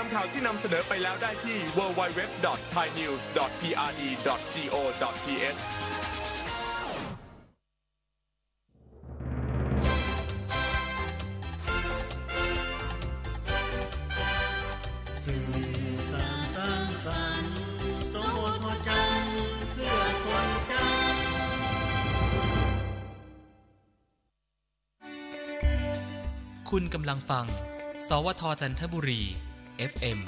ามข่าวที่นำเสนอไปแล้วได้ที่ www.thainews.prd.go.th คุณกำลังฟัง สวทจันทบุรี FM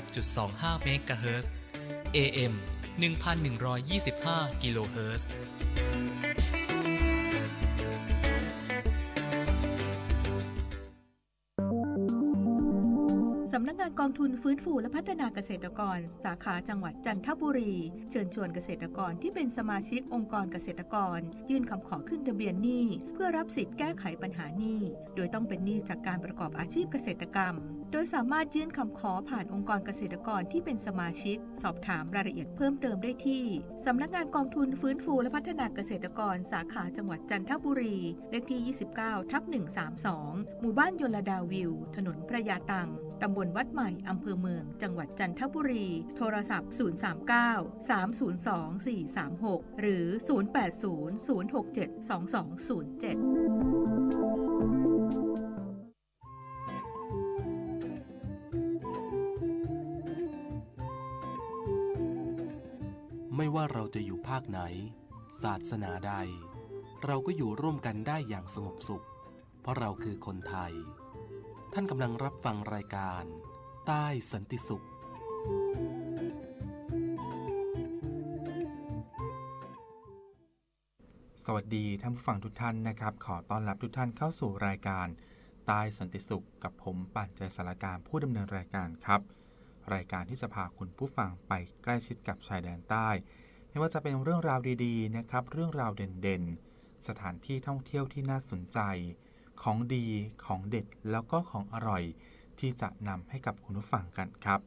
90.25เมกะเฮิรตซ์ AM 1125 กิโลเฮิรตซ์สำนักงานกองทุนฟื้นฟูและพัฒนาเกษตรกร สาขาจังหวัดจันทบุรี เชิญชวนเกษตรกรที่เป็นสมาชิกองค์กรเกษตรกร ยื่นคำขอขึ้นทะเบียนหนี้ เพื่อรับสิทธิ์แก้ไขปัญหาหนี้ โดยต้องเป็นหนี้จากการประกอบอาชีพเกษตรกรรม โดยสามารถยื่นคำขอผ่านองค์กรเกษตรกรที่เป็นสมาชิก สอบถามรายละเอียดเพิ่มเติมได้ที่ สำนักงานกองทุนฟื้นฟูและพัฒนาเกษตรกรสาขาจังหวัดจันทบุรี เลขที่ 29 ทับ 132 หมู่บ้านยลดาวิว ถนนพระยาตังตำบลวัดใหม่ อำเภอเมือง จังหวัดจันทบุรี โทรศัพท์ 039 302 436 หรือ 080 067 2207 ไม่ว่าเราจะอยู่ภาคไหน ศาสนาใด เราก็อยู่ร่วมกันได้อย่างสงบสุข เพราะเราคือคนไทย ท่านกำลังรับฟังรายการ ใต้สันติสุข สวัสดีท่านผู้ฟังทุกท่านนะครับ ขอต้อนรับทุกท่านเข้าสู่รายการใต้สันติสุขกับผมป่านใจสารการผู้ดำเนินรายการครับ รายการที่จะพาคุณผู้ฟังไปใกล้ชิดกับชายแดนใต้ ไม่ว่าจะเป็นเรื่องราวดีๆนะครับ เรื่องราวเด่นๆ สถานที่ท่องเที่ยวที่น่าสนใจ ของดีของเด็ดแล้วก็ของอร่อย ที่จะนำให้กับคุณผู้ฟังกันครับ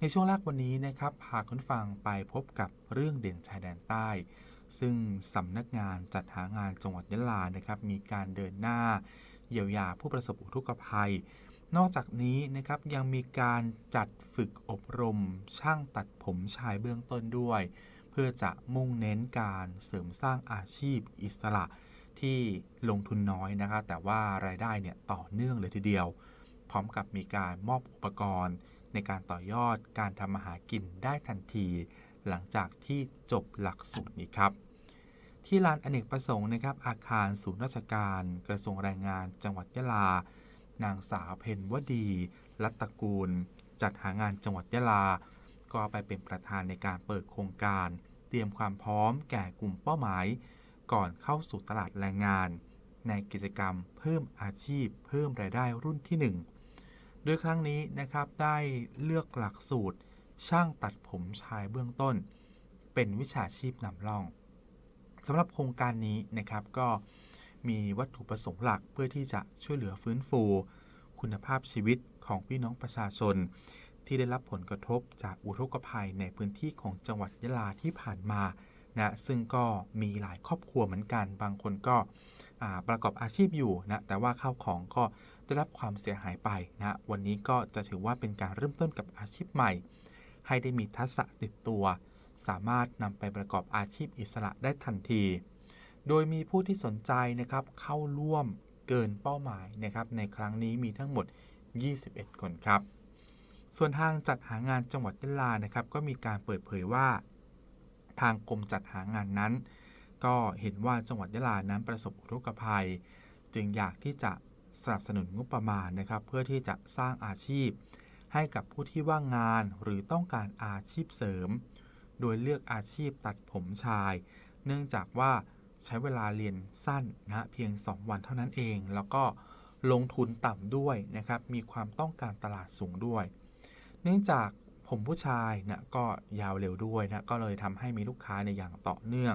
ในช่วงแรกวันนี้นะครับพาคุณฟังไปพบกับเรื่องเด่นชายแดนใต้ ซึ่งสำนักงานจัดหางานจังหวัดยะลานะครับ มีการเดินหน้า เยียวยาผู้ประสบอุทกภัย นอกจากนี้นะครับยังมีการจัดฝึกอบรม ช่างตัดผมชายเบื้องต้นด้วย เพื่อจะมุ่งเน้นการเสริมสร้างอาชีพอิสระที่ลงทุนน้อยนะครับแต่ว่ารายได้เนี่ยต่อเนื่องเลยทีเดียว พร้อมกับมีการมอบอุปกรณ์ ในการต่อยอดการทำมาหากินได้ทันที หลังจากที่จบหลักสูตรนี้ครับ ที่ลานอเนกประสงค์นะครับอาคารศูนย์ราชการ กระทรวงแรงงานจังหวัดยะลา นางสาวเพนวดี รัตตระกูล จัดหางานจังหวัดยะลา ก็ไปเป็นประธานในการเปิดโครงการ เตรียมความพร้อมแก่กลุ่มเป้าหมาย ก่อนเข้าสู่ตลาดแรงงาน ในกิจกรรมเพิ่มอาชีพ เพิ่มรายได้รุ่นที่ 1 โดยครั้งนี้นะครับได้เลือกหลักสูตร ช่างตัดผมชายเบื้องต้น เป็นวิชาชีพนำร่องสำหรับโครงการนี้นะครับก็ มีวัตถุประสงค์หลักเพื่อที่จะช่วยเหลือฟื้นฟู คุณภาพชีวิตของพี่น้องประชาชน ที่ได้รับผลกระทบจากอุทกภัยในพื้นที่ของจังหวัดยะลาที่ผ่านมานะซึ่งก็มีหลายครอบครัวเหมือนกัน บางคนก็ประกอบอาชีพอยู่นะแต่ว่าข้าวของก็ได้รับความเสียหายไปนะวันนี้ก็จะถือว่าเป็นการเริ่มต้นกับอาชีพใหม่ ให้ได้มีทักษะติดตัว สามารถนำไปประกอบอาชีพอิสระได้ทันที โดยมีผู้ที่สนใจนะครับเข้าร่วมเกินเป้าหมายนะครับในครั้งนี้มีทั้งหมด 21 คนครับ ส่วนทางจัดหางานจังหวัดยะลานะครับก็มีการเปิดเผยว่า ทางกรมจัดหางานนั้น ก็เห็นว่าจังหวัดยะลานั้นประสบอุทกภัย จึงอยากที่จะสนับสนุนงบประมาณนะครับ เพื่อที่จะสร้างอาชีพ ให้กับผู้ที่ว่างงานหรือต้องการอาชีพเสริม โดยเลือกอาชีพตัดผมชาย เนื่องจากว่า ใช้เวลาเรียนสั้นนะเพียง 2 วันเท่านั้นเอง แล้วก็ลงทุนต่ำด้วยนะครับ มีความต้องการตลาดสูงด้วย เนื่องจากผมผู้ชายนะก็ยาวเร็วด้วยนะก็เลยทำให้มีลูกค้าในอย่างต่อเนื่อง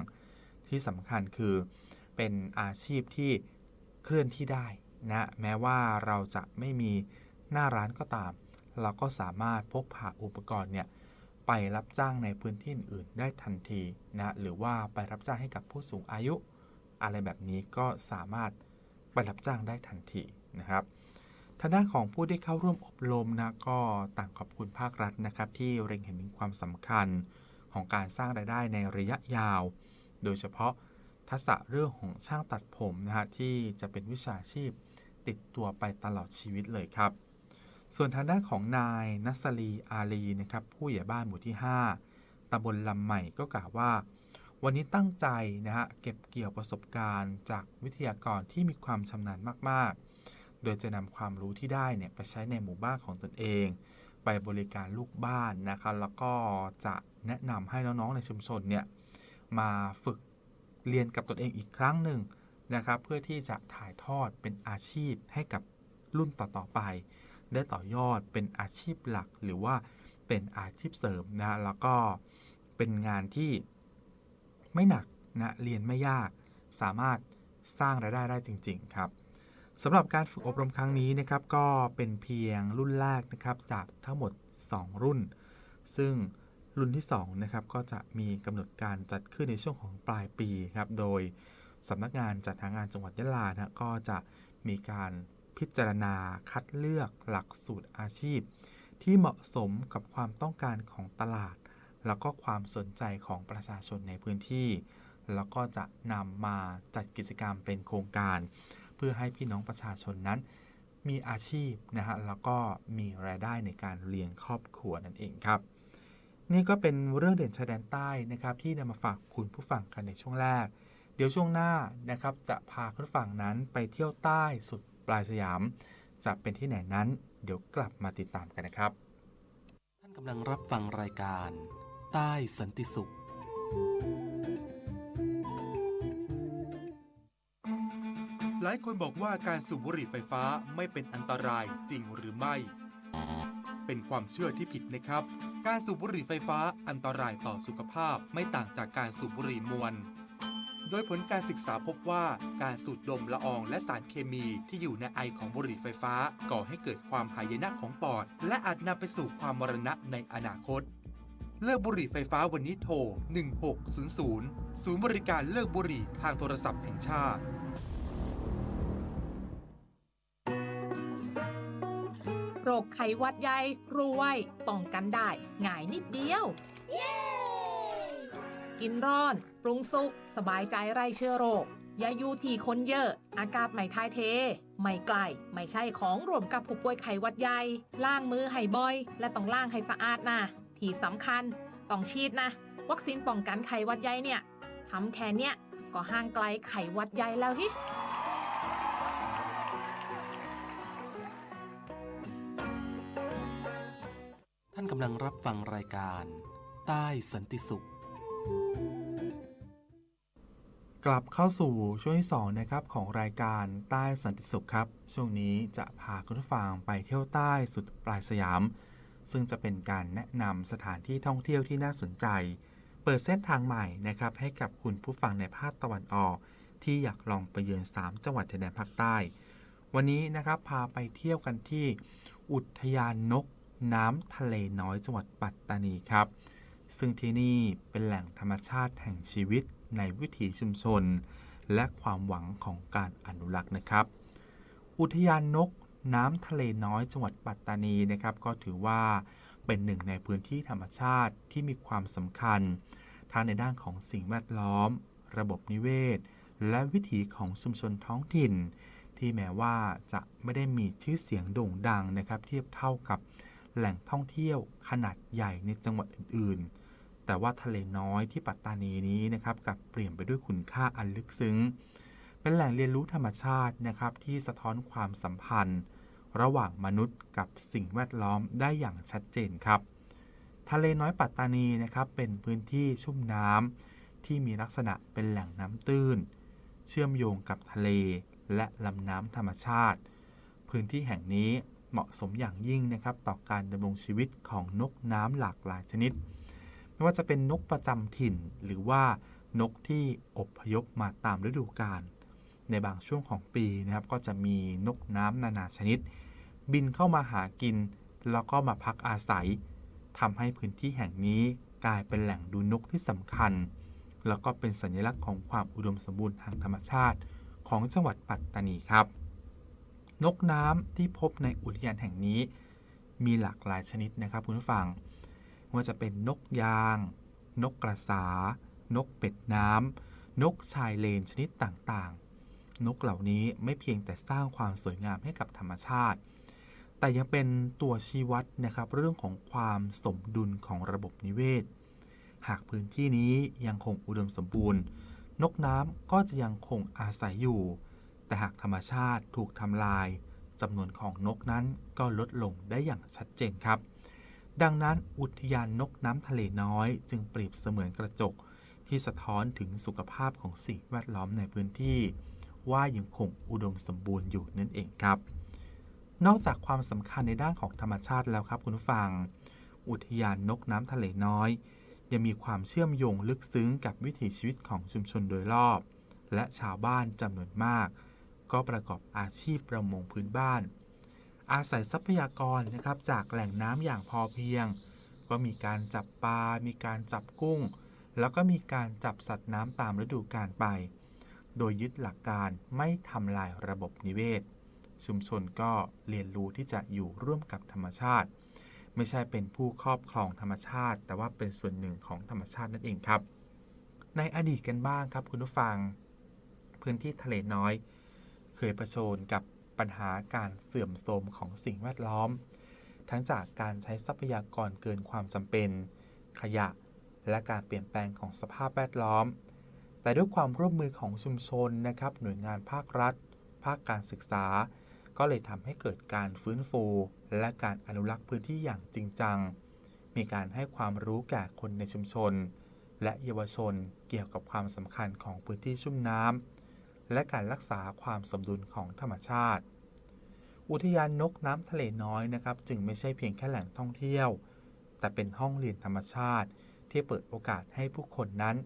ที่สำคัญคือเป็นอาชีพที่เคลื่อนที่ได้นะแม้ว่าเราจะไม่มีหน้าร้านก็ตาม เราก็สามารถพกพาอุปกรณ์เนี่ย ไปรับจ้างในพื้นที่อื่นได้ทันทีนะหรือว่าไปรับจ้างให้กับผู้สูงอายุ อะไรแบบนี้ก็สามารถไปรับจ้างได้ทันทีนะครับทางด้านของผู้ที่เข้าร่วมอบรมนะก็ต่างขอบคุณภาครัฐนะครับ ที่เร็งเห็นถึงความสำคัญของการสร้างรายได้ในระยะยาว โดยเฉพาะทักษะเรื่องของช่างตัดผมนะฮะที่จะเป็นวิชาชีพติดตัวไปตลอดชีวิตเลยครับ ส่วนทางด้านของนายนัสลีอาลีนะครับผู้ใหญ่บ้านหมู่ที่ 5ตำบลลำใหม่ก็กล่าวว่า วันนี้ตั้งใจนะฮะเก็บเกี่ยวประสบการณ์จากวิทยากรที่มีความชำนาญมากๆ โดยจะนำความรู้ที่ได้เนี่ยไปใช้ในหมู่บ้านของตนเอง ไปบริการลูกบ้านนะครับแล้วก็จะแนะนำให้น้องๆในชุมชนเนี่ยมาฝึกเรียนกับตนเองอีกครั้งหนึ่งนะครับเพื่อที่จะถ่ายทอดเป็นอาชีพให้กับรุ่นต่อๆไป ได้ต่อยอดเป็นอาชีพหลักหรือว่าเป็นอาชีพเสริมนะแล้วก็เป็นงานที่ไม่หนักนะเรียนไม่ยาก สามารถสร้างรายได้ได้จริง ๆ ครับสำหรับการฝึกอบรมครั้งนี้นะครับก็เป็นเพียงรุ่นแรกนะครับจากทั้งหมด 2 รุ่น ซึ่งรุ่นที่2นะครับก็จะมีกำหนดการจัดขึ้นในช่วงของปลายปีครับโดยสำนักงานจัดหางานจังหวัดยะลานะก็จะมีการ พิจารณาคัดเลือกหลักสูตรอาชีพ ที่เหมาะสมกับความต้องการของตลาด แล้วก็ความสนใจของประชาชนในพื้นที่ แล้วก็จะนำมาจัดกิจกรรมเป็นโครงการ เพื่อให้พี่น้องประชาชนนั้น มีอาชีพนะฮะแล้วก็มีรายได้ในการเลี้ยงครอบครัวนั่นเองครับนี่ก็เป็นเรื่องเด่นชายแดนใต้นะครับ ที่นำมาฝากคุณผู้ฟังกันในช่วงแรก เดี๋ยวช่วงหน้านะครับ จะพาคุณผู้ฟังนั้นไปเที่ยวใต้สุด ปลายสยาม จะเป็นที่ไหนนั้น เดี๋ยวกลับมาติดตามกันนะครับ ท่านกำลังรับฟังรายการ ใต้สันติสุข หลายคนบอกว่าการสูบบุหรี่ไฟฟ้าไม่เป็นอันตรายจริงหรือไม่ เป็นความเชื่อที่ผิดนะครับ การสูบบุหรี่ไฟฟ้าอันตรายต่อสุขภาพไม่ต่างจากการสูบบุหรี่มวล โดยผลการศึกษาพบว่าการสูดดมละอองและสารเคมีที่อยู่ในไอของบุหรี่ไฟฟ้า ก่อให้เกิดความหายนะของปอด และอาจนำไปสู่ความมรณะในอนาคต เลิกบุหรี่ไฟฟ้าวันนี้โทร 1600 ศูนย์บริการเลิกบุหรี่ทางโทรศัพท์แห่งชาติโรคไข้หวัดใหญ่รู้ไว้ป้องกันได้ง่ายนิดเดียว กินร้อน ปรุงสุกสบายใจไร้เชื้อโรคยาอยู่ที่คนเยอะ อากาศไม่ทายเท ไม่ไกล ไม่ใช่ของรวมกับผู้ป่วยไข้หวัดใหญ่ ล้างมือให้บ่อย และต้องล้างให้สะอาดนะ ที่สำคัญ ต้องฉีดนะ วัคซีนป้องกันไข้หวัดใหญ่เนี่ยทำแค่เนี้ยก็ห่างไกลไข้หวัดใหญ่แล้วฮิท่านกำลังรับฟังรายการ ใต้สันติสุข กลับเข้าสู่ช่วงที่2นะครับของรายการใต้สันติสุขครับ ช่วงนี้จะพาคุณผู้ฟังไปเที่ยวใต้สุดปลายสยาม ซึ่งจะเป็นการแนะนำสถานที่ท่องเที่ยวที่น่าสนใจ เปิดเส้นทางใหม่นะครับให้กับคุณผู้ฟังในภาคตะวันออก ที่อยากลองไปเยือน 3 จังหวัดชายแดนภาคใต้ วันนี้นะครับพาไปเที่ยวกันที่ อุทยานนกน้ำทะเลน้อยจังหวัดปัตตานีครับ ซึ่งที่นี่เป็นแหล่งธรรมชาติแห่งชีวิต ในวิถีชุมชน และความหวังของการอนุรักษ์นะครับ อุทยานนกน้ำทะเลน้อยจังหวัดปัตตานีนะครับ ก็ถือว่าเป็นหนึ่งในพื้นที่ธรรมชาติที่มีความสำคัญทั้งในด้านของสิ่งแวดล้อม ระบบนิเวศ และวิถีของชุมชนท้องถิ่น ที่แม้ว่าจะไม่ได้มีชื่อเสียงโด่งดังนะครับ เทียบเท่ากับแหล่งท่องเที่ยวขนาดใหญ่ในจังหวัดอื่นๆ แต่ว่าทะเลน้อยที่ปัตตานีนี้นะครับกลับเปลี่ยนไปด้วยคุณค่าอันลึกซึ้ง เป็นแหล่งเรียนรู้ธรรมชาตินะครับที่สะท้อนความสัมพันธ์ ระหว่างมนุษย์กับสิ่งแวดล้อมได้อย่างชัดเจนครับ ทะเลน้อยปัตตานีนะครับเป็นพื้นที่ชุ่มน้ำที่มีลักษณะเป็นแหล่งน้ำตื้น เชื่อมโยงกับทะเลและลำน้ำธรรมชาติ พื้นที่แห่งนี้เหมาะสมอย่างยิ่งนะครับต่อการดำรงชีวิตของนกน้ำหลากหลายชนิด ไม่ว่าจะเป็นนกประจำถิ่น หรือว่านกที่อพยพมาตามฤดูกาลในบางช่วงของปีนะครับ ก็จะมีนกน้ำนานาชนิด บินเข้ามาหากิน แล้วก็มาพักอาศัยทำให้พื้นที่แห่งนี้กลายเป็นแหล่งดูนกที่สำคัญ แล้วก็เป็นสัญลักษณ์ของความอุดมสมบูรณ์ทางธรรมชาติ ของจังหวัดปัตตานีครับ นกน้ำที่พบในอุทยานแห่งนี้ มีหลากหลายชนิดนะครับคุณผู้ฟัง ว่าจะเป็นนกยาง นกกระสา นกเป็ดน้ำ นกชายเลนชนิดต่างๆ นกเหล่านี้ไม่เพียงแต่สร้างความสวยงามให้กับธรรมชาติ แต่ยังเป็นตัวชี้วัดนะครับเรื่องของความสมดุลของระบบนิเวศ หากพื้นที่นี้ยังคงอุดมสมบูรณ์ นกน้ำก็จะยังคงอาศัยอยู่ แต่หากธรรมชาติถูกทำลายจำนวนของนกนั้นก็ลดลงได้อย่างชัดเจนครับ ดังนั้นอุทยานนกน้ำทะเลน้อย จึงเปรียบเสมือนกระจก ที่สะท้อนถึงสุขภาพของสิ่งแวดล้อมในพื้นที่ ว่ายังคงอุดมสมบูรณ์อยู่นั่นเองครับ นอกจากความสำคัญในด้านของธรรมชาติแล้วครับคุณผู้ฟัง อุทยานนกน้ำทะเลน้อย ยังมีความเชื่อมโยงลึกซึ้งกับวิถีชีวิตของชุมชนโดยรอบ และชาวบ้านจำนวนมาก ก็ประกอบอาชีพประมงพื้นบ้าน อาศัยทรัพยากรนะครับจากแหล่งน้ำอย่างพอเพียง ก็มีการจับปลา มีการจับกุ้ง แล้วก็มีการจับสัตว์น้ำตามฤดูกาลไป โดยยึดหลักการไม่ทำลายระบบนิเวศ ชุมชนก็เรียนรู้ที่จะอยู่ร่วมกับธรรมชาติ ไม่ใช่เป็นผู้ครอบครองธรรมชาติ แต่ว่าเป็นส่วนหนึ่งของธรรมชาตินั่นเองครับ ในอดีตกันบ้างครับคุณผู้ฟัง พื้นที่ทะเลน้อย เคยประชนกับ ปัญหาการเสื่อมโทรมของสิ่งแวดล้อม ทั้งจากการใช้ทรัพยากรเกินความจำเป็น ขยะ และการเปลี่ยนแปลงของสภาพแวดล้อม แต่ด้วยความร่วมมือของชุมชนนะครับหน่วยงานภาครัฐ ภาคการศึกษา ก็เลยทำให้เกิดการฟื้นฟู และการอนุรักษ์พื้นที่อย่างจริงจัง มีการให้ความรู้แก่คนในชุมชน และเยาวชนเกี่ยวกับความสำคัญของพื้นที่ชุ่มน้ำ และการรักษาความสมดุลของธรรมชาติ อุทยานนกน้ำทะเลน้อยนะครับ จึงไม่ใช่เพียงแค่แหล่งท่องเที่ยว แต่เป็นห้องเรียนธรรมชาติ ที่เปิดโอกาสให้ผู้คนนั้น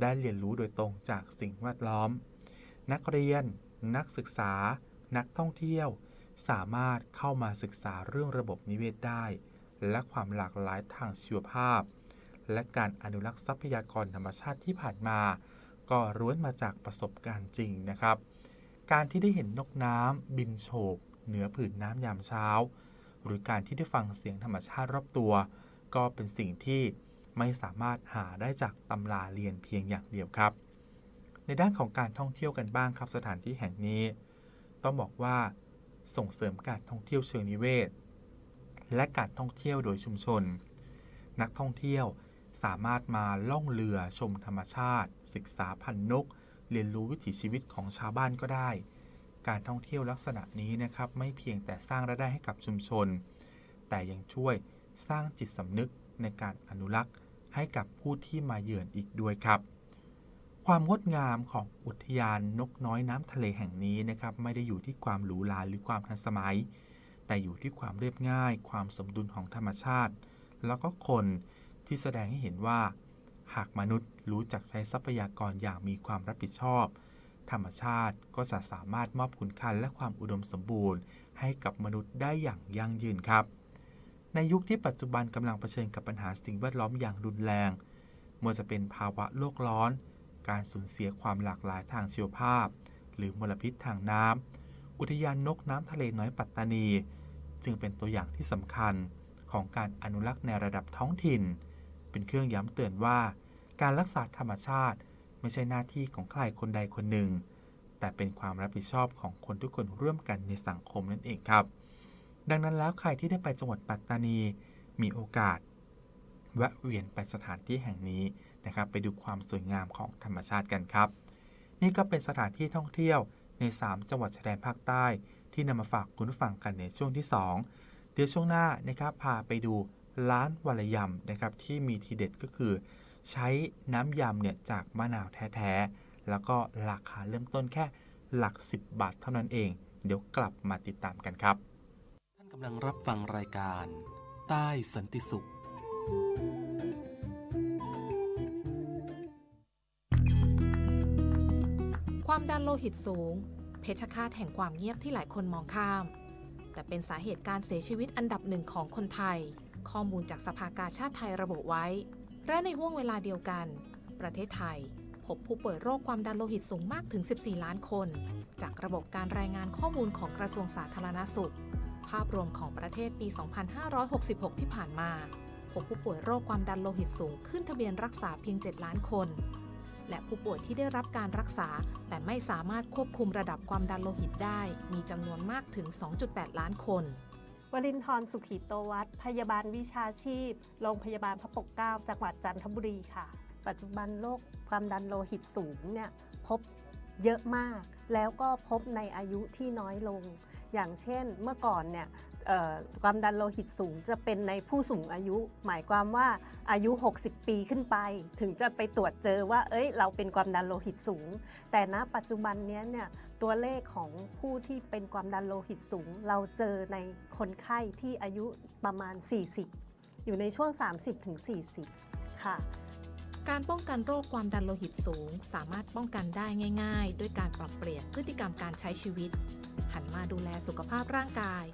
ได้เรียนรู้โดยตรงจากสิ่งแวดล้อม นักเรียน นักศึกษา นักท่องเที่ยว สามารถเข้ามาศึกษาเรื่องระบบนิเวศได้ และความหลากหลายทางชีวภาพ และการอนุรักษ์ทรัพยากรธรรมชาติที่ผ่านมา ก็ล้วนมาจากประสบการณ์จริงนะครับ การที่ได้เห็นนกน้ำบินโฉบเหนือผืนน้ำยามเช้า หรือการที่ได้ฟังเสียงธรรมชาติรอบตัว ก็เป็นสิ่งที่ไม่สามารถหาได้จากตำราเรียนเพียงอย่างเดียวครับ ในด้านของการท่องเที่ยวกันบ้างครับสถานที่แห่งนี้ ต้องบอกว่าส่งเสริมการท่องเที่ยวเชิงนิเวศ และการท่องเที่ยวโดยชุมชน นักท่องเที่ยว สามารถมาล่องเรือชมธรรมชาติ ศึกษาพันนก เรียนรู้วิถีชีวิตของชาวบ้านก็ได้ การท่องเที่ยวลักษณะนี้นะครับ ไม่เพียงแต่สร้างรายได้ให้กับชุมชน แต่ยังช่วยสร้างจิตสำนึกในการอนุรักษ์ให้กับผู้ที่มาเยือนอีกด้วยครับ ความงดงามของอุทยานนกน้อยน้ำทะเลแห่งนี้นะครับ ไม่ได้อยู่ที่ความหรูหราหรือความทันสมัย แต่อยู่ที่ความเรียบง่าย ความสมดุลของธรรมชาติ แล้วก็คน ที่แสดงให้เห็นว่า หากมนุษย์รู้จักใช้ทรัพยากรอย่างมีความรับผิดชอบ ธรรมชาติก็จะสามารถมอบคุณค่าและความอุดมสมบูรณ์ ให้กับมนุษย์ได้อย่างยั่งยืนครับ ในยุคที่ปัจจุบันกำลังเผชิญกับปัญหาสิ่งแวดล้อมอย่างรุนแรงไม่ว่าจะเป็นภาวะโลกร้อน การสูญเสียความหลากหลายทางชีวภาพ หรือมลพิษทางน้ำ อุทยานนกน้ำทะเลน้อยปัตตานี จึงเป็นตัวอย่างที่สำคัญของการอนุรักษ์ในระดับท้องถิ่น เป็นเครื่องย้ำเตือนว่า การรักษาธรรมชาติ ไม่ใช่หน้าที่ของใครคนใดคนหนึ่ง แต่เป็นความรับผิดชอบของคนทุกคนร่วมกันในสังคมนั่นเองครับ ดังนั้นแล้วใครที่ได้ไปจังหวัดปัตตานี มีโอกาสแวะเวียนไปสถานที่แห่งนี้นะครับ ไปดูความสวยงามของธรรมชาติกันครับ นี่ก็เป็นสถานที่ท่องเที่ยวใน 3 จังหวัดชายแดนภาคใต้ ที่นำมาฝากคุณผู้ฟังกันในช่วงที่ 2 เดี๋ยวช่วงหน้านะครับพาไปดู ร้านวรยำนะครับที่มีทีเด็ดก็คือ ใช้น้ำยำเนี่ยจากมะนาวแท้ๆ แล้วก็ราคาเริ่มต้นแค่หลัก 10 บาทเท่านั้นเอง เดี๋ยวกลับมาติดตามกันครับ ท่านกำลังรับฟังรายการ ใต้สันติสุขความดันโลหิตสูง เพชฌฆาตแห่งความเงียบที่หลายคนมองข้าม แต่เป็นสาเหตุการเสียชีวิตอันดับหนึ่งของคนไทย ข้อมูลจากสภากาชาติไทยระบุไว้ และในห่วงเวลาเดียวกัน ประเทศไทย พบผู้ป่วยโรคความดันโลหิตสูงมากถึง 14 ล้านคน จากระบบการรายงานข้อมูลของกระทรวงสาธารณสุข ภาพรวมของประเทศปี 2566 ที่ผ่านมาพบผู้ป่วยโรคความดันโลหิตสูงขึ้นทะเบียนรักษาเพียง 7 ล้านคน และผู้ป่วยที่ได้รับการรักษา แต่ไม่สามารถควบคุมระดับความดันโลหิตได้ มีจำนวนมากถึง 2.8 ล้านคน วรินทร์สุขีโตวัฒน์พยาบาลวิชาชีพ โรงพยาบาลพระปกเกล้าจังหวัดจันทบุรีค่ะ ปัจจุบันโรคความดันโลหิตสูงเนี่ยพบเยอะมาก แล้วก็พบในอายุที่น้อยลง อย่างเช่นเมื่อก่อนเนี่ยความดันโลหิตสูงจะเป็นในผู้สูงอายุ หมายความว่าอายุ 60 ปีขึ้นไป ถึงจะไปตรวจเจอว่า เอ้ย เราเป็นความดันโลหิตสูง แต่ณปัจจุบันนี้เนี่ย ตัวเลขของผู้ที่เป็นความดันโลหิตสูง เราเจอในคนไข้ที่อายุประมาณ 40 อยู่ในช่วง 30-40 ค่ะ การป้องกันโรคความดันโลหิตสูง สามารถป้องกันได้ง่าย ๆ ด้วยการปรับเปลี่ยนพฤติกรรมการใช้ชีวิต หันมาดูแลสุขภาพร่างกาย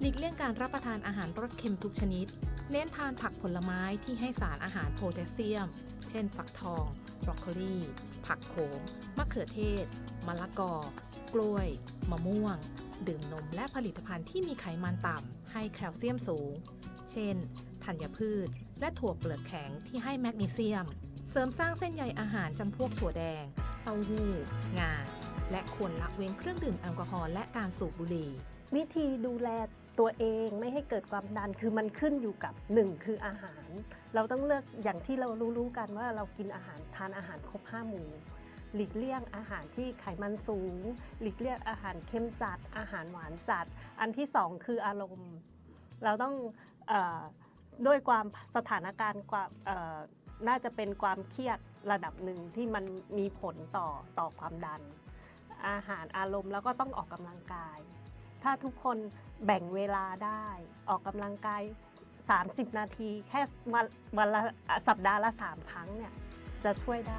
หลีกเลี่ยงการรับประทานอาหารรสเค็มทุกชนิด เน้นทานผักผลไม้ที่ให้สารอาหารโพแทสเซียม เช่นฟักทอง บรอกโคลี ผักโขม มะเขือเทศมะละกอ กล้วย มะม่วง ดื่มนมและผลิตภัณฑ์ที่มีไขมันต่ำ ให้แคลเซียมสูง เช่น ธัญพืช และถั่วเปลือกแข็งที่ให้แมกนีเซียม เสริมสร้างเส้นใยอาหารจำพวกถั่วแดง เต้าหู้ งา และควรละเว้นเครื่องดื่มแอลกอฮอล์และการสูบบุหรี่ วิธีดูแลตัวเองไม่ให้เกิดความดันคือมันขึ้นอยู่กับ 1 คืออาหาร เราต้องเลือกอย่างที่เรารู้ๆกันว่าเรากินอาหารทานอาหารครบ5หมู่ หลีกเลี่ยงอาหารที่ไขมันสูง หลีกเลี่ยงอาหารเค็มจัด อาหารหวานจัด อันที่สองคืออารมณ์ เราต้องอด้วยความสถานการณ์ความน่าจะเป็นความเครียดระดับหนึ่งที่มันมีผลต่อต่อความดัน อาหารอารมณ์แล้วก็ต้องออกกำลังกาย ถ้าทุกคนแบ่งเวลาได้ออกกำลังกาย 30 นาที แค่วันละสัปดาห์ละ 3 ครั้งเนี่ยจะช่วยได้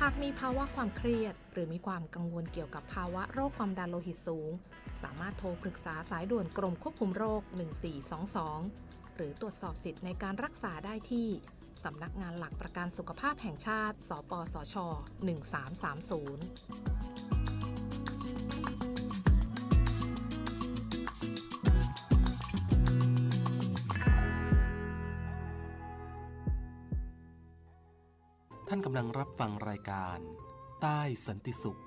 หากมีภาวะความเครียด หรือมีความกังวลเกี่ยวกับภาวะโรคความดันโลหิตสูง สามารถโทรปรึกษาสายด่วนกรมควบคุมโรค 1422 หรือตรวจสอบสิทธิ์ในการรักษาได้ที่สำนักงานหลักประกันสุขภาพแห่งชาติ สปสช 1330านกำลังรับฟังรายการ ใต้สันติสุข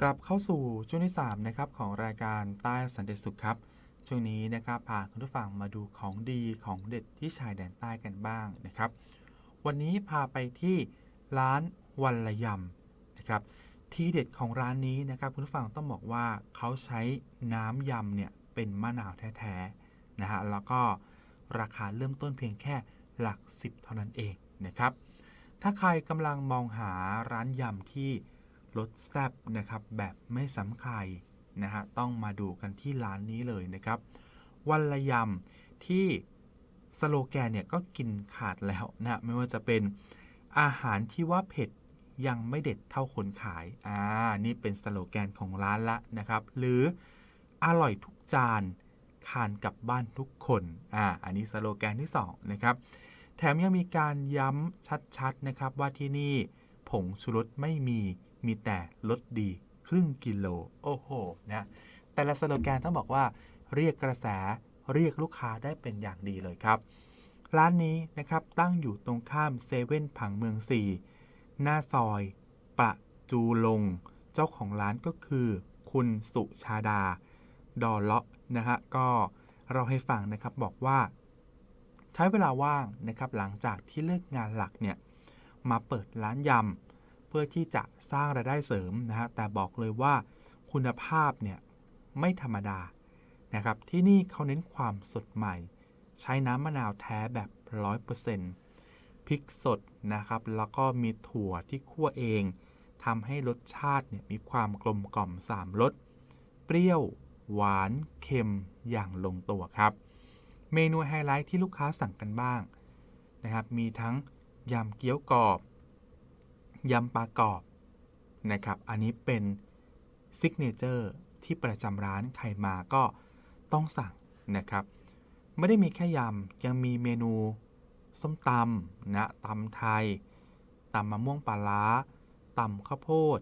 กลับเข้าสู่ช่วงที่3นะครับของรายการใต้สันติสุขครับ ช่วงนี้นะครับพาคุณผู้ฟังมาดูของดีของเด็ดที่ชายแดนใต้กันบ้างนะครับ วันนี้พาไปที่ร้านวันละยำนะครับที่เด็ดของร้านนี้นะครับคุณผู้ฟังต้องบอกว่าเขาใช้น้ำยำเนี่ยเป็นมะนาวแท้ๆนะฮะแล้วก็ ราคาเริ่มต้นเพียงแค่หลัก 10 เท่านั้นเองนะครับ ถ้าใครกำลังมองหาร้านยำที่รสแซ่บนะครับแบบไม่ซ้ำใครนะฮะต้องมาดูกันที่ร้านนี้เลยนะครับ วันละยำที่สโลแกนเนี่ยก็กินขาดแล้วนะไม่ว่าจะเป็นอาหารที่ว่าเผ็ดยังไม่เด็ดเท่าคนขาย อ่า นี่เป็นสโลแกนของร้านละนะครับ หรืออร่อยทุกจาน ทานกลับบ้านทุกคนอ่าอันนี้สโลแกนที่สองนะครับแถมยังมีการย้ำชัดๆนะครับว่าที่นี่ผงชูรสไม่มีมีแต่รสดีครึ่งกิโลโอ้โหนะแต่ละสโลแกนต้องบอกว่า เรียกกระแสเรียกลูกค้าได้เป็นอย่างดีเลยครับ ร้านนี้นะครับตั้งอยู่ตรงข้ามเซเว่นผังเมือง 4 หน้าซอยประจูลง เจ้าของร้านก็คือ คุณสุชาดา ดอเลาะ นะฮะก็เราให้ฟังนะครับบอกว่า ใช้เวลาว่างนะครับหลังจากที่เลิกงานหลักเนี่ยมาเปิดร้านยำเพื่อที่จะสร้างรายได้เสริมนะฮะแต่บอกเลยว่าคุณภาพเนี่ยไม่ธรรมดานะครับที่นี่เขาเน้นความสดใหม่ ใช้น้ำมะนาวแท้แบบ 100%พริกสดนะครับแล้วก็มีถั่วที่คั่วเองทำให้รสชาติเนี่ยมีความกลมกล่อม 3รสเปรี้ยว หวานเค็มอย่างลงตัวครับ เมนูไฮไลท์ที่ลูกค้าสั่งกันบ้างนะครับ มีทั้งยำเกี๊ยวกรอบยำปลากรอบนะครับ อันนี้เป็นซิกเนเจอร์ที่ประจำร้านใครมาก็ต้องสั่งนะครับ ไม่ได้มีแค่ยำ ยังมีเมนูส้มตำนะตำไทยตำมะม่วงปลาร้าตำข้าวโพด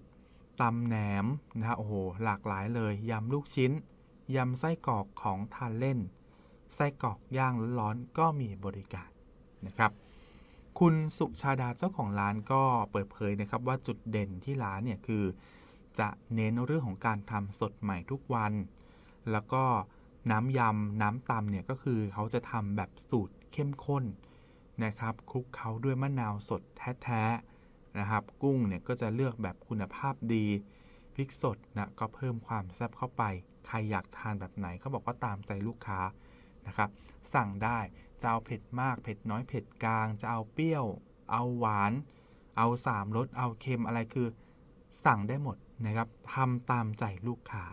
ตำแหนมนะฮะโอ้โหหลากหลายเลยยำลูกชิ้น ยำไส้กรอกของทานเล่น ไส้กรอกย่างร้อนๆก็มีบริการนะครับ คุณสุชาดาเจ้าของร้านก็เปิดเผยนะครับว่าจุดเด่นที่ร้านเนี่ยคือ จะเน้นเรื่องของการทำสดใหม่ทุกวัน แล้วก็น้ำยำน้ำตำเนี่ยก็คือเขาจะทำแบบสูตรเข้มข้นนะครับคลุกเคล้าด้วยมะนาวสดแท้ๆนะครับ กุ้งเนี่ยก็จะเลือกแบบคุณภาพดี พริกสดนะก็เพิ่มความแซ่บเข้าไป ใครอยากทานแบบไหนเขาบอกว่าตามใจลูกค้านะครับ สั่งได้จะเอาเผ็ดมาก เผ็ดน้อยเผ็ดกลาง จะเอาเปรี้ยว เอาหวาน เอาสามรสเอาเค็มอะไรคือ สั่งได้หมดนะครับทำตามใจลูกค้า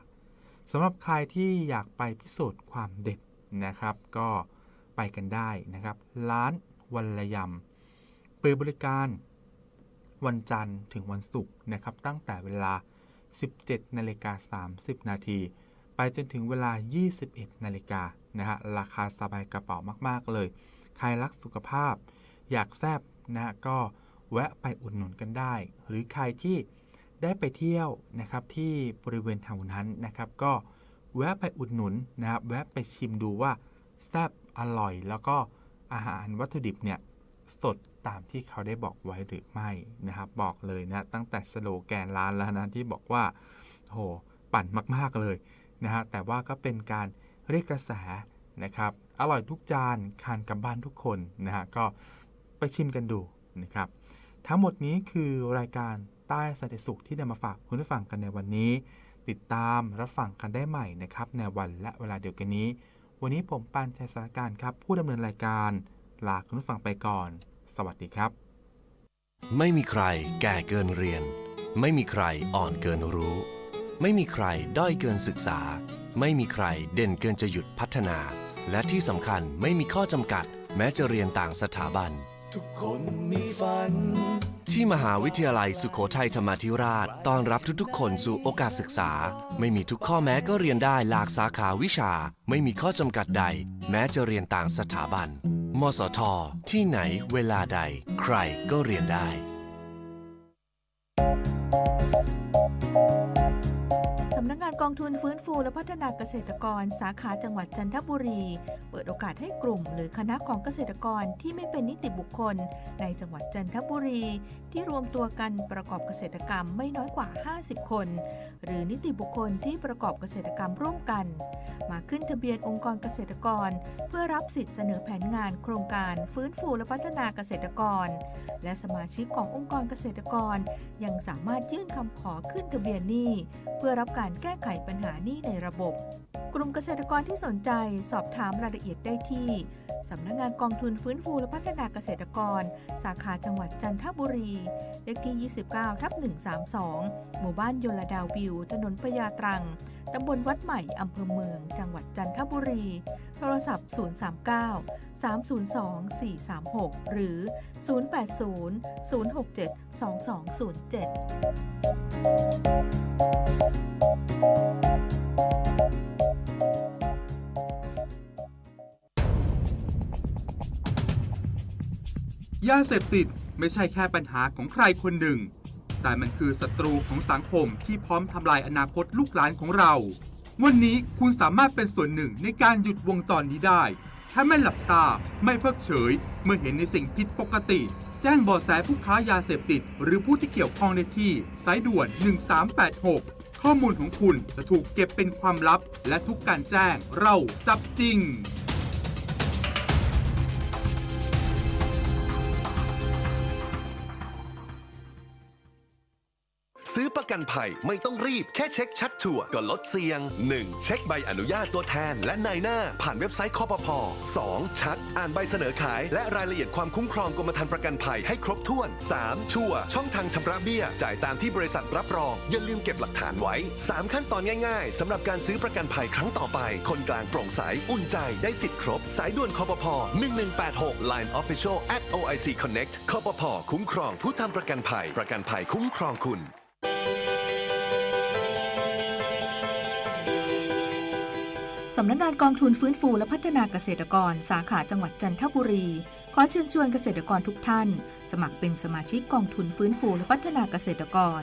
สำหรับใครที่อยากไปพิสูจน์ความเด็ดนะครับ ก็ไปกันได้นะครับ ร้านวันละยำเปิดบริการวันจันทร์ถึงวันศุกร์นะครับ ตั้งแต่เวลา 17นาฬิกา30 นาทีไปจนถึงเวลา 21 นาฬิกานะฮะ ราคาสบายกระเป๋ามาก ๆ เลย ใครรักสุขภาพ อยากแซบนะก็แวะไปอุดหนุนกันได้ หรือใครที่ได้ไปเที่ยวนะครับที่บริเวณแถวนั้นนะครับ ก็แวะไปอุดหนุนนะครับ แวะไปชิมดูว่าแซบอร่อย แล้วก็อาหารวัตถุดิบเนี่ยสด ตามที่เขาได้บอกไว้หรือไม่นะครับบอกเลยนะตั้งแต่สโลแกนร้านแล้วนะที่บอกว่าโหปั่นมากๆเลยนะฮะแต่ว่าก็เป็นการเรียกกระแสนะครับอร่อยทุกจานทานกับบ้านทุกคนนะฮะก็ไปชิมกันดูนะครับทั้งหมดนี้คือรายการใต้สติสุขที่นำมาฝากคุณผู้ฟังกันในวันนี้ ติดตามรับฟังกันได้ใหม่นะครับในวันและเวลาเดียวกันนี้ วันนี้ผมปานชัยสารการครับผู้ดำเนินรายการลาคุณผู้ฟังไปก่อน สวัสดีครับ ไม่มีใครแก่เกินเรียน ไม่มีใครอ่อนเกินรู้ ไม่มีใครด้อยเกินศึกษา ไม่มีใครเด่นเกินจะหยุดพัฒนา และที่สำคัญไม่มีข้อจำกัด แม้จะเรียนต่างสถาบัน ทุกคนมีฝัน ที่มหาวิทยาลัยสุโขทัยธรรมาธิราชต้อนรับทุกๆ คนสู่โอกาสศึกษา ไม่มีทุกข้อแม้ก็เรียนได้หลากสาขาวิชา ไม่มีข้อจำกัดใด แม้จะเรียนต่างสถาบัน มสท ที่ไหนเวลาใด ใครก็เรียนได้ สำนักงานกองทุนฟื้นฟูและพัฒนาเกษตรกร สาขาจังหวัดจันทบุรี เปิดโอกาสให้กลุ่ม หรือคณะของเกษตรกรที่ไม่เป็นนิติบุคคล ในจังหวัดจันทบุรีที่รวมตัวกันประกอบเกษตรกรรมไม่น้อยกว่า 50 คน หรือนิติบุคคลที่ประกอบเกษตรกรรมร่วมกัน มาขึ้นทะเบียนองค์กรเกษตรกร เพื่อรับสิทธิเสนอแผนงานโครงการฟื้นฟูและพัฒนาเกษตรกร และสมาชิกขององค์กรเกษตรกร ยังสามารถยื่นคำขอขึ้นทะเบียนหนี้เพื่อรับการแก้ไขปัญหาหนี้ในระบบ กลุ่มเกษตรกรที่สนใจสอบถามรายละเอียดได้ที่ สำนักงานกองทุนฟื้นฟูและพัฒนาเกษตรกร สาขาจังหวัดจันทบุรี เลขที่ 29 ทับ 132 หมู่บ้านโยลดาววิว ถนนพญาตรัง ตำบลวัดใหม่ อำเภอเมือง จังหวัดจันทบุรี โทรศัพท์ 039 302 436 หรือ 080 067 2207 ยาเสพติดไม่ใช่แค่ปัญหาของใครคนหนึ่ง แต่มันคือศัตรูของสังคมที่พร้อมทำลายอนาคตลูกหลานของเรา วันนี้คุณสามารถเป็นส่วนหนึ่งในการหยุดวงจรนี้ได้ ถ้าไม่หลับตาไม่เพิกเฉย เมื่อเห็นในสิ่งผิดปกติ แจ้งบาะแสผู้ค้ายาเสพติด หรือผู้ที่เกี่ยวข้องได้ที่ สายด่วน 1386 ข้อมูลของคุณจะถูกเก็บเป็นความลับ และทุกการแจ้งเราจับจริง ซื้อประกันภัยไม่ต้องรีบแค่เช็คชัดชัวร์ก็ลดเสี่ยง 1. เช็คใบอนุญาตตัวแทน และนายหน้า ผ่านเว็บไซต์คอปพอ 2. ชัด อ่านใบเสนอขาย และรายละเอียดความคุ้มครองกรมธรรม์ประกันภัยให้ครบถ้วน 3. ชัวร์ช่องทางชำระเบี้ย จ่ายตามที่บริษัทรับรอง อย่าลืมเก็บหลักฐานไว้ 3 ขั้นตอนง่ายๆสำหรับการซื้อประกันภัยครั้งต่อไป คนกลางโปร่งใสอุ่นใจได้สิทธิ์ครบ สายด่วนคอปพอ1186 Line Official at OIC Connect คอปพอคุ้มครองผู้ทำประกันภัยประกันภัยคุ้มครองคุณ สำนักงานกองทุนฟื้นฟูและพัฒนาเกษตรกร สาขาจังหวัดจันทบุรี ขอเชิญชวนเกษตรกรทุกท่าน สมัครเป็นสมาชิกกองทุนฟื้นฟูและพัฒนาเกษตรกร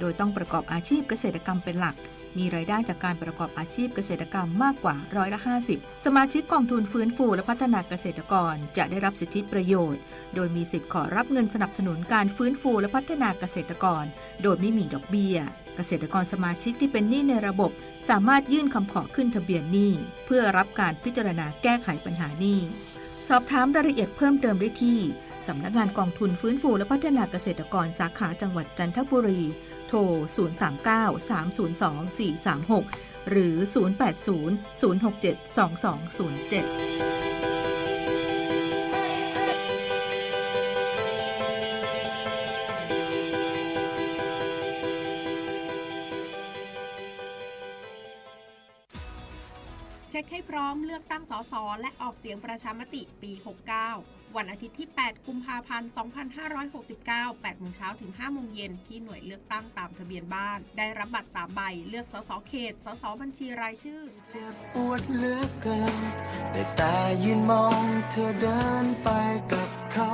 โดยต้องประกอบอาชีพเกษตรกรรมเป็นหลัก มีรายได้จากการประกอบอาชีพเกษตรกรรมมากกว่าร้อยละ 50 สมาชิกกองทุนฟื้นฟูและพัฒนาเกษตรกร จะได้รับสิทธิประโยชน์ โดยมีสิทธิ์ขอรับเงินสนับสนุนการฟื้นฟูและพัฒนาเกษตรกร โดยไม่มีดอกเบี้ย เกษตรกรสมาชิกที่เป็นหนี้ในระบบ สามารถยื่นคำขอขึ้นทะเบียนหนี้ เพื่อรับการพิจารณาแก้ไขปัญหาหนี้ สอบถามรายละเอียดเพิ่มเติมได้ที่สำนักงานกองทุนฟื้นฟูและพัฒนาเกษตรกรสาขาจังหวัดจันทบุรี โทร 039-302-436 หรือ 080-067-2207 พร้อมเลือกตั้งสสและออกเสียงประชามติปี 69 วันอาทิตย์ที่ 8 กุมภาพันธ์ 2569 8โมงเช้าถึง 5 โมงเย็นที่หน่วยเลือกตั้งตามทะเบียนบ้าน ได้รับบัตร 3 ใบ เลือกสสเขต สสบัญชีรายชื่อเจ็บปวดเหลือเกินแต่ต่ยืนมองเธอเดินไปกับเขา